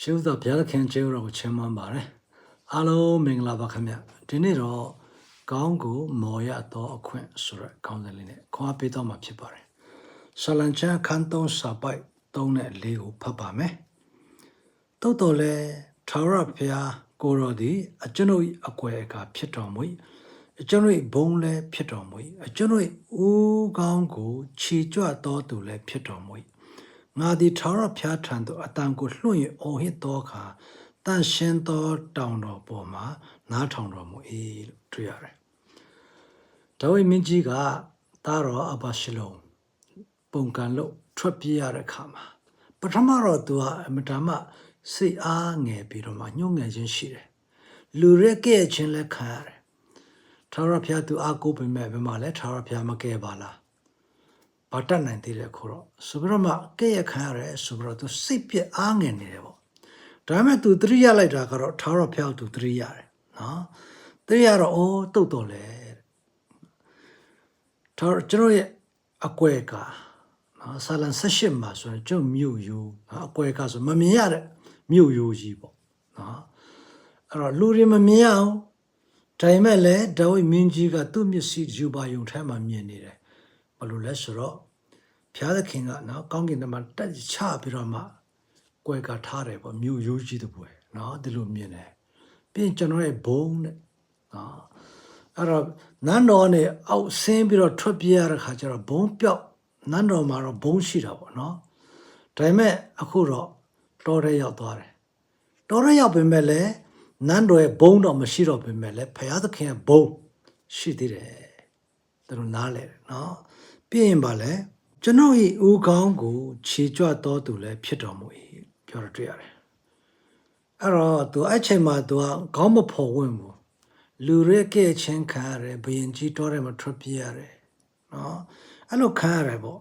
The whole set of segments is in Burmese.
ရှေးဥစွာဘုရားသခင်ကျေးဇူးတော်ကိုချီးမွမ်းပါတယ်အားလုံးမင်္ဂလာပါခင်ဗျဒီနေ့တော့ကောင်းကိုမော်ရသောအခွင့်ဆိုတဲ့ခေါင်းစဉ်လေးနဲ့ခွန်အားပေးတော့မှာဖြစ်ပါတယ်ဆလန်ချန်ခန်းသုံးစာပိုက်3နဲ့4ကိုဖတ်ပါမယ်တိုးတော်လဲထာဝရဘုရားကိုတော်သည်အကျွန်ုပ်၏အကွယ်အကာဖြစ်တော်မူ၏အကျွန်ုပ်၏ဘုံလည်းဖြစ်တော်မူ၏အကျွန်ုပ်၏ဦးကောင်းကိုခြေကြွတော်သူလည်းဖြစ်တော်မူ၏ ငါသည်ထာဝရဘုရားထံသို့အတန်ကိုလွှင့်၍အော်ဟစ်သောအခါတန်ရှင်းသောတောင်တော်ပေါ်မှာနားထောင်တော်မူ၏လို့တွေ့ရတယ်ဒါဝိမင်းကြီးကသားတော်အဘရှလုံပုံကန်လို့ထွက်ပြေးရတဲ့အခါမှာပထမတော့သူကအမတမစိတ်အားငယ်ပြီးတော့မှညှို့ငယ်ခြင်းရှိတယ်လူရက်ကဲ့ခြင်းလည်းခံရတယ်ထာဝရဘုရားသူအားကိုးပေမဲ့ဘယ်မှာလဲထာဝရဘုရားမကဲပါလား ဘာတတ်နိုင်သေးလဲခို့တော့ဆိုပြီးတော့မှကဲ့ရခံရတယ်ဆိုပြီးတော့သူစိတ်ပြက်အားငယ်နေတယ်ပေါ့ဒါပေမဲ့သူသတိရလိုက်တာကတော့ထာဝရဘုရားကိုသူသတိရတယ်နော်သတိရတော့အိုးတုတ်တော်လေထာဝရကျွန်တော်ရဲ့အကွယ်ကနော်ဆာလန်78မှာဆိုရင်ကျွန်တော်မြို့ယူနော်အကွယ်ကဆိုမမြင်ရတဲ့မြို့ယူကြီးပေါ့နော်အဲ့တော့လူတွေမမြင်ရအောင်ဒါပေမဲ့လည်းဒါဝိမင်းကြီးကသူ့မျက်စိယူပါယုံထဲမှာမြင်နေတယ် ဘယ်လိုလဲဆိုတော့ဘုရားသခင်ကနော်ကောင်းကင်ထဲမှာတက်ချပြီးတော့မှကွယ်ကထားတယ်ပေါ့မြို့ယူကြီးတပွဲနော်ဒီလိုမြင်တယ်ပြီးရင်ကျွန်တော်ရဲ့ဘုံတဲ့နော်အဲ့တော့နန်းတော်နဲ့အောက်ဆင်းပြီးတော့ထွက်ပြေးရတဲ့ခါကျတော့ဘုံပြောက်နန်းတော်မှာတော့ဘုံရှိတာပေါ့နော်ဒါပေမဲ့အခုတော့တော်ရဲရောက်သွားတယ်တော်ရဲရောက်ပေမဲ့လည်းနန်းတော်ရဲ့ဘုံတော့မရှိတော့ပေမဲ့လည်းဘုရားသခင်ရဲ့ဘုံရှိသေးတယ် သူတို့နားလဲတယ်နော်ပြီးရင်ပါလဲကျွန်တော်ဤဦးခေါင်းကိုခြေကြွတော်သူလည်းဖြစ်တော်မူ၏ပြောရတွေ့ရတယ်အဲ့တော့သူအဲ့ချိန်မှာသူကခေါင်းမဖော်ဝင်ဘူးလူရဲကဲ့ချင်းခံရတယ်ဘယင်ကြီးတော်တယ်မထွက်ပြေးရတယ်နော်အဲ့လိုခံရတယ်ပေါ့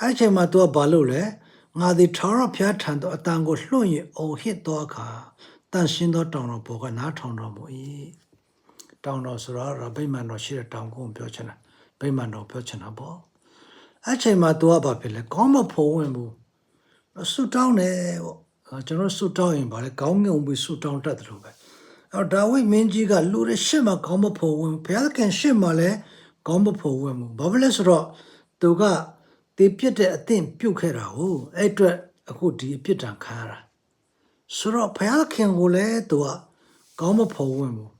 အဲ့ချိန်မှာသူကဘာလုပ်လဲငါသည်ထာဝရဘုရားထံသို့အတန်ကိုလွှင့်၍အော်ဟစ်သောအခါတန်ရှင်းသောတောင်တော်ပေါ်ကနားထောင်တော်မူ၏ တောင်တော်ဆိုတော့ဗိမာန်တော်ရှိတဲ့တောင်ကိုပြောချင်တာဗိမာန်တော်ပြောချင်တာပေါ့အဲ့ချိန်မှာသူကဘာဖြစ်လဲကောင်းမဖုံးဝင်ဘူးဆူတောင်းတယ်ပေါ့အဲကျွန်တော်ဆူတောင်းရင်ဗာလဲကောင်းငုံပြီးဆူတောင်းတတ်တယ်လို့ပဲအဲ့တော့ဒါဝိမင်းကြီးကလူတွေရှစ်မှာကောင်းမဖုံးဝင်ဘုရားသခင်ရှစ်မှာလည်းကောင်းမဖုံးဝင်ဘူးဘာဖြစ်လဲဆိုတော့သူကတေပြစ်တဲ့အသင့်ပြုတ်ခဲ့တာဟုတ်အဲ့အတွက်အခုဒီအပြစ်ဒဏ်ခံရတာဆိုတော့ဘုရားသခင်ကိုလည်းသူကကောင်းမဖုံးဝင်ဘူး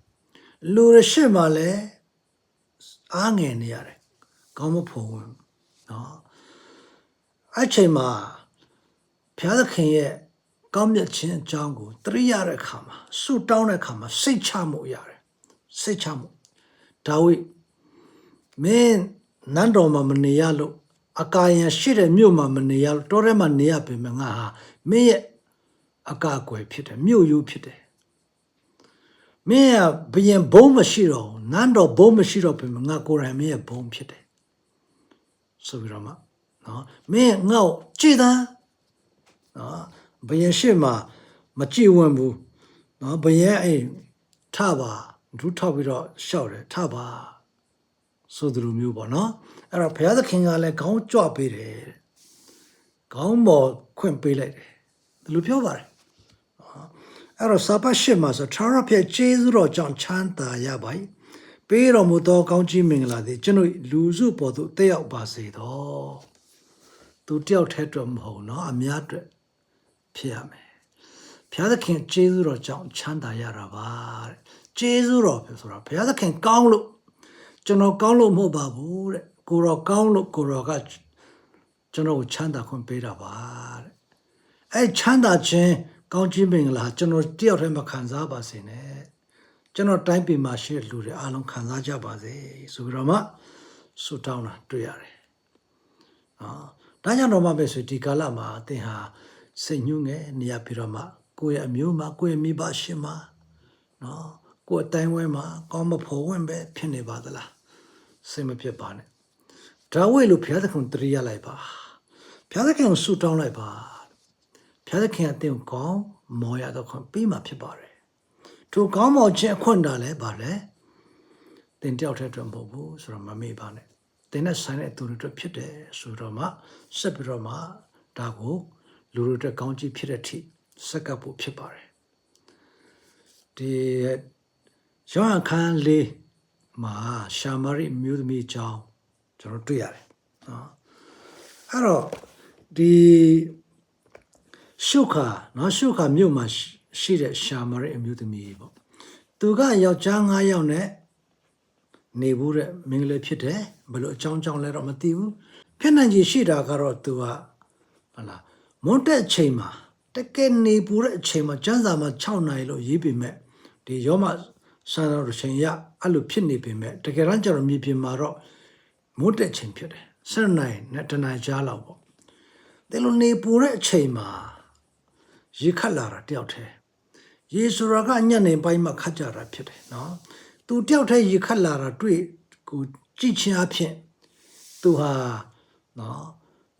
လူတွေရှစ်မှာလည်းအားငယ်နေရတယ်ကောင်းမဖုံးဝင်ဘူးနော်အဲ့ချိန်မှာဘုရားသခင်ရဲ့ကောင်းမြတ်ခြင်းအကြောင်းကိုသတိရတဲ့အခါမှာဆုတောင်းတဲ့အခါမှာစိတ်ချမှုရတယ်စိတ်ချမှုဒါဝိမင်းနန်းတော်မှာမနေရလို့အကာယံရှိတဲ့မြို့မှာမနေရလို့တောထဲမှာနေရပေမဲ့ငါဟာမင်းရဲ့အကာအကွယ်ဖြစ်တယ်မြို့ယူဖြစ်တယ် မင်းကဘယင်ဘုံမရှိတော့ဘူးနန်းတော်ဘုံမရှိတော့ပေမဲ့ငါကိုယ်တိုင်မင်းရဲ့ဘုံဖြစ်တယ်ဆိုပြီးတော့မှနော်မင်းငါ့ကိုကြည်သားနော်ဘယင်ရှိမှမကြည်ဝင်ဘူးနော်ဘယင်အိမ်ထပါဒုထောက်ပြီးတော့ရှောက်တယ်ထပါဆိုသူလိုမျိုးပေါ့နော်အဲ့တော့ဘုရားသခင်ကလည်းခေါင်းကြွပေးတယ်ခေါင်းပေါ်ခွင့်ပေးလိုက်တယ်ဒီလိုပြောပါတယ် အဲ့တော့စာပတ်ရှိမှာဆိုထာဝရဘုရားကျေးဇူးတော်ကြောင့်ချမ်းသာရပါ၏ပေးတော်မူသောကောင်းချီးမင်္ဂလာသည်ကျွန်တို့လူစုပေါ်သို့တက်ရောက်ပါစေသောသူတယောက်တည်းအတွက်မဟုတ်နော်အများအတွက်ဖြစ်ရမယ်ဘုရားသခင်ကျေးဇူးတော်ကြောင့်ချမ်းသာရတာပါတဲ့ကျေးဇူးတော်ပြောဆိုတာဘုရားသခင်ကောင်းလို့ကျွန်တော်ကောင်းလို့မဟုတ်ပါဘူးတဲ့ကိုတော်ကောင်းလို့ကိုတော်ကကျွန်တော်ကိုချမ်းသာခွင့်ပေးတာပါတဲ့အဲချမ်းသာခြင်း ကောင်းခြင်းမင်္ဂလာကျွန်တော်တယောက်တည်းမခံစားပါစေနဲ့ကျွန်တော်တိုင်းပြည်မှာရှိတဲ့လူတွေအားလုံးခံစားကြပါစေဆိုပြီးတော့မှဆုတောင်းတာတွေ့ရတယ်နော်ဒါကြောင့်တော့မှပဲဆိုဒီကာလမှာအသင်ဟာစိတ်ညှိုးငယ်နေရပြီးတော့မှကိုယ့်ရဲ့အမျိုးမှာကိုယ့်ရဲ့မိဘရှင်မှာနော်ကိုယ့်အတိုင်းဝဲမှာကောင်းမဖို့ဝင်ပဲဖြစ်နေပါသလားစိတ်မဖြစ်ပါနဲ့ဒါဝိလို့ဘုရားသခင်တရိရလိုက်ပါဘုရားသခင်ကိုဆုတောင်းလိုက်ပါ ဘုရားသခင်အသင်ကိုကောင်းမော်ရတော့ခွင့်ပေးမှာဖြစ်ပါတယ်ထိုကောင်းမော်ခြင်းအခွင့်တာလည်းပါလေတင်တယောက်တည်းအတွက်မဟုတ်ဘူးဆိုတော့မမေ့ပါနဲ့တင်နဲ့ဆိုင်တဲ့သူတွေအတွက်ဖြစ်တယ်ဆိုတော့မှဆက်ပြီးတော့မှဒါကိုလူတွေအတွက်ကောင်းကြီးဖြစ်တဲ့အထိစက္ကပ်ဖို့ဖြစ်ပါတယ်ဒီယောဟန်ခန်းလေးမှာရှာမာရိမြို့သမီးအကြောင်းကျွန်တော်တွေ့ရတယ်နော်အဲ့တော့ဒီ ရှုခါနော်ရှုခါမြို့မှာရှိရှိတဲ့ရှာမာရိအမျိုးသမီးပေါ့သူကယောက်ျား9ယောက်နဲ့နေဘူးတဲ့မင်္ဂလာဖြစ်တယ်ဘယ်လိုအကြောင်းကြောင့်လဲတော့မသိဘူးဖြစ်နိုင်ကြီးရှိတာကတော့သူကဟလာမွန်းတဲ့အချိန်မှာတကယ်နေပူတဲ့အချိန်မှာကျန်းစာမှာ6နိုင်လို့ရေးပေမဲ့ဒီရောမဆန်တော်ချိန်ရအဲ့လိုဖြစ်နေပေမဲ့တကယ်တမ်းကျတော့မြေပြင်မှာတော့မွန်းတဲ့အချိန်ဖြစ်တယ်7နိုင်နဲ့တနိုင်ကြားလောက်ပေါ့ဒီလိုနေပူတဲ့အချိန်မှာ ရေခတ်လာတာတယောက်တည်းယေရှုရကညနေပိုင်းမှာခတ်ကြတာဖြစ်တယ်နော်။ तू တယောက်တည်းရေခတ်လာတာတွေ့ကိုကြည့်ချင်းအဖြစ်သူဟာနော်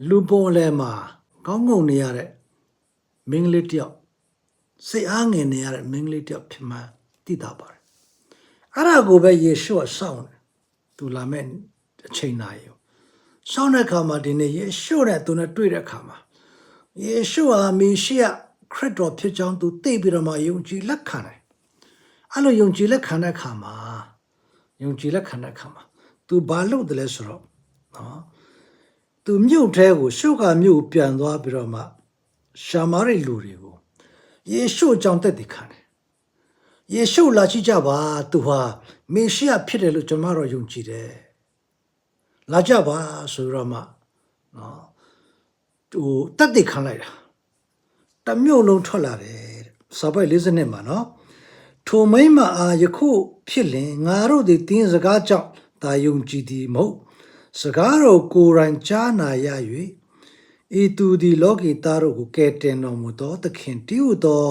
လူပုံလဲမှာကောင်းငုံနေရတဲ့မင်းကလေးတယောက်စိတ်အားငယ်နေရတဲ့မင်းကလေးတယောက်ဖြစ်မှန်သိတာပါတယ်။အဲ့ဒါကိုပဲယေရှုကစောင့်တယ်။ तू လာမဲ့အချိန်နာရီကိုစောင့်တဲ့အခါမှာဒီနေ့ယေရှုနဲ့သူနဲ့တွေ့တဲ့အခါမှာယေရှုဟာမေရှိယ ခရစ်တော်ဖြစ်ကြောင်းသူသိပြီးတော့မှယုံကြည်လက်ခံတယ်။အဲ့လိုယုံကြည်လက်ခံတဲ့အခါမှာယုံကြည်လက်ခံတဲ့အခါမှာ तू ဘာလုပ်တယ်လဲဆိုတော့နော် तू မြို့ထဲကိုရှုကမြို့ကိုပြန်သွားပြီးတော့မှရှာမာရိလူတွေကိုယေရှုအကြောင်းသက်သေခံတယ်။ယေရှုလာကြည့်ကြပါ तू ဟာမေရှိယဖြစ်တယ်လို့ကျွန်တော်တို့ယုံကြည်တယ်။လာကြပါဆိုတော့မှနော်သူတက်တဲ့ခံလိုက်တာ တစ်မြို့လုံးထွက်လာတယ်တဲ့စာပိုက်50နှစ်မှာနော်ထိုမိမ့်မအားယခုဖြစ်လင်ငါတို့သည်တင်းစကားကြောင့်ဒါယုံကြည်သည်မဟုတ်စကားတော်ကိုယ်တိုင်ကြားနာရ၍ဤသူသည်လောကီသားတို့ကိုကယ်တင်တော်မူသောသခင်တည်းဟုသော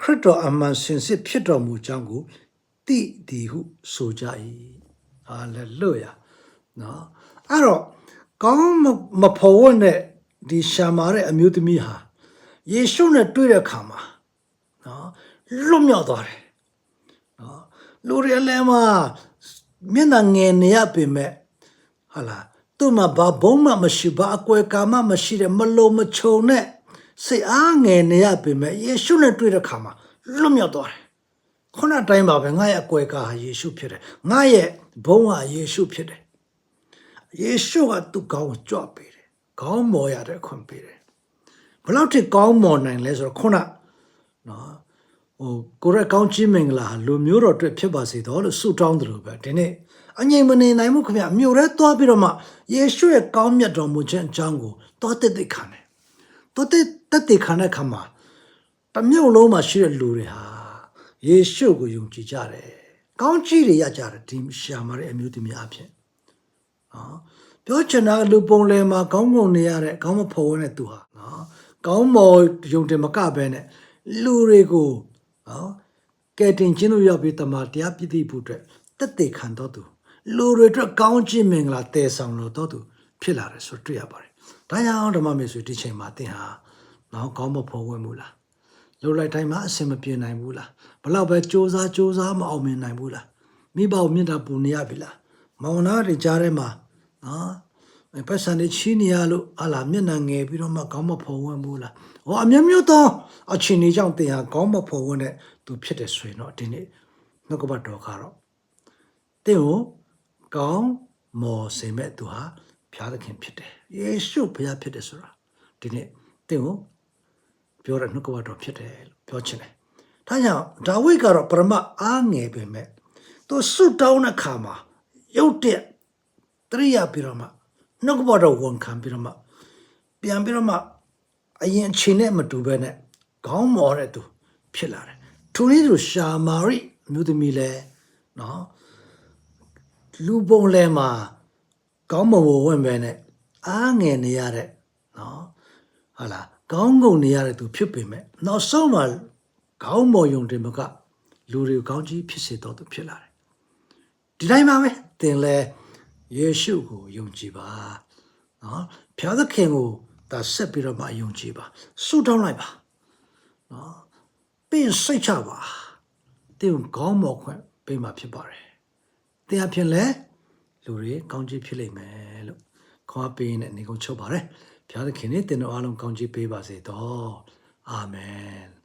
ခရစ်တော်အမှန်စင်စစ်ဖြစ်တော်မူကြောင်းကိုသိသည်ဟုဆိုကြ၏ဟာလေလုယာနော်အဲ့တော့ကောင်းမမဖော်ဝတ်တဲ့ဒီရှာမာတဲ့အမျိုးသမီးဟာ ယေရှုနဲ့တွေ့တဲ့အခါမှာနော်လွတ်မြောက်သွားတယ်နော်လူတွေလည်းမမျက်နှာငယ်နေရပေမဲ့ဟာလာသူ့မှာဘာဘုံမှမရှိဘာအကွယ်ကာမမရှိတဲ့မလုံးမချုံနဲ့စိတ်အားငယ်နေရပေမဲ့ယေရှုနဲ့တွေ့တဲ့အခါမှာလွတ်မြောက်သွားတယ်ခုနတိုင်းပါပဲငါရဲ့အကွယ်ကာဟာယေရှုဖြစ်တယ်ငါရဲ့ဘုံဟာယေရှုဖြစ်တယ်ယေရှုကသူ့ကောင်းကိုကြွပေးတယ်ခေါင်းမော်ရတဲ့ခွင့်ပေးတယ် ဘယ်လောက်ထိကောင်းမော်နိုင်လဲဆိုတော့ခုနနော်ဟိုကိုရက်ကောင်းချင်းမင်္ဂလာလူမျိုးတော်အတွက်ဖြစ်ပါစေတော့လို့ဆုတောင်းတယ်လို့ပဲဒီနေ့အငြိမ်မနေနိုင်မှုခင်ဗျမြို့ရဲသွားပြီးတော့မှယေရှုရဲ့ကောင်းမြတ်တော်မူခြင်းအကြောင်းကိုတောတက်တက်ခံတယ်တောတက်တက်တက်ခံတဲ့ခါမှာတစ်မြို့လုံးမှာရှိတဲ့လူတွေဟာယေရှုကိုယုံကြည်ကြတယ်ကောင်းကြီးတွေရကြတယ်ဒီရှာမာတဲ့အမျိုးသမီးအဖြစ်နော်ပြောချင်တာလူပုံလဲမှာကောင်းမွန်နေရတဲ့ကောင်းမဖော်ဝဲတဲ့သူဟာနော် ကောင်းမော်ယုံတယ်မကဘဲနဲ့လူတွေကိုနော်ကဲတင်ချင်းတို့ရောက်ပြီးတမန်တရားပြည့်သိဖို့အတွက်တက်တေခံတော်သူလူတွေအတွက်ကောင်းချီးမင်္ဂလာတည်ဆောင်လို့တော်သူဖြစ်လာတယ်ဆိုတွေ့ရပါတယ်။ဒါကြောင့်ဓမ္မမေဆွေဒီချိန်မှာသင်ဟာနော်ကောင်းမဖော်ဝဲမှုလားလှုပ်လိုက်တိုင်းမှာအဆင်မပြေနိုင်ဘူးလားဘလောက်ပဲစ조사စ조사မအောင်မြင်နိုင်ဘူးလားမိဘကိုမြင့်တာပူနေရပြီလားမောင်နာတွေကြားထဲမှာနော် ပတ်စံတွေချီးနေရလို့အလားမျက်နှာငယ်ပြီးတော့မှကောင်းမဖော်ဝဲဘူးလားဟောအမျိုးမျိုးသောအချင်းတွေကြောင့်သင်ဟာကောင်းမဖော်ဝဲတဲ့သူဖြစ်တယ်ဆိုရင်တော့ဒီနေ့နှုတ်ကပတ်တော်ကတော့သင်ကိုကောင်းမော်စေမဲ့သူဟာဘုရားသခင်ဖြစ်တယ်ယေရှုဘုရားဖြစ်တယ်ဆိုတာဒီနေ့သင်ကိုပြောတဲ့နှုတ်ကပတ်တော်ဖြစ်တယ်လို့ပြောချင်တယ်ဒါကြောင့်ဒါဝိဒ်ကတော့ပရမအားငယ်ပေမဲ့သူဆုတောင်းတဲ့ခါမှာရုတ်တဲ့တရိယာပြီးတော့မှ နှုတ်ကပတ်တော်ဝန်ခံပြီးတော့မှပြန်ပြီးတော့မှအရင်အချိန်နဲ့မတူဘဲနဲ့ခေါင်းမော်တဲ့သူဖြစ်လာတယ်ထိုနည်းသူရှာမာရိအမျိုးသမီးလဲနော်လူပုံလဲမှာကောင်းမဝဝင်ပဲနဲ့အားငယ်နေရတဲ့နော်ဟာလာကောင်းငုံနေရတဲ့သူဖြစ်ပေမဲ့နောက်ဆုံးမှာခေါင်းမော်ယုံတယ်မကလူတွေကိုကောင်းကြီးဖြစ်စေတော်သူဖြစ်လာတယ်ဒီတိုင်းပါပဲသင်လဲ ယေရှုကိုယုံကြည်ပါနော်ဖျားသခင်ကိုဒါဆက်ပြီးတော့မှယုံကြည်ပါဆုတောင်းလိုက်ပါနော်ပြီးစိတ်ချပါသင်ကောင်းမော်ခွင့်ပေးမှဖြစ်ပါတယ်သင်အဖြစ်လဲလူတွေကောင်းကြီးဖြစ်လိမ့်မယ်လို့ခေါ်ပေးနေတဲ့နေကုန်ချုပ်ပါတယ်ဘုရားသခင်နဲ့တင်တော်အားလုံးကောင်းကြီးပေးပါစေတော့အာမင်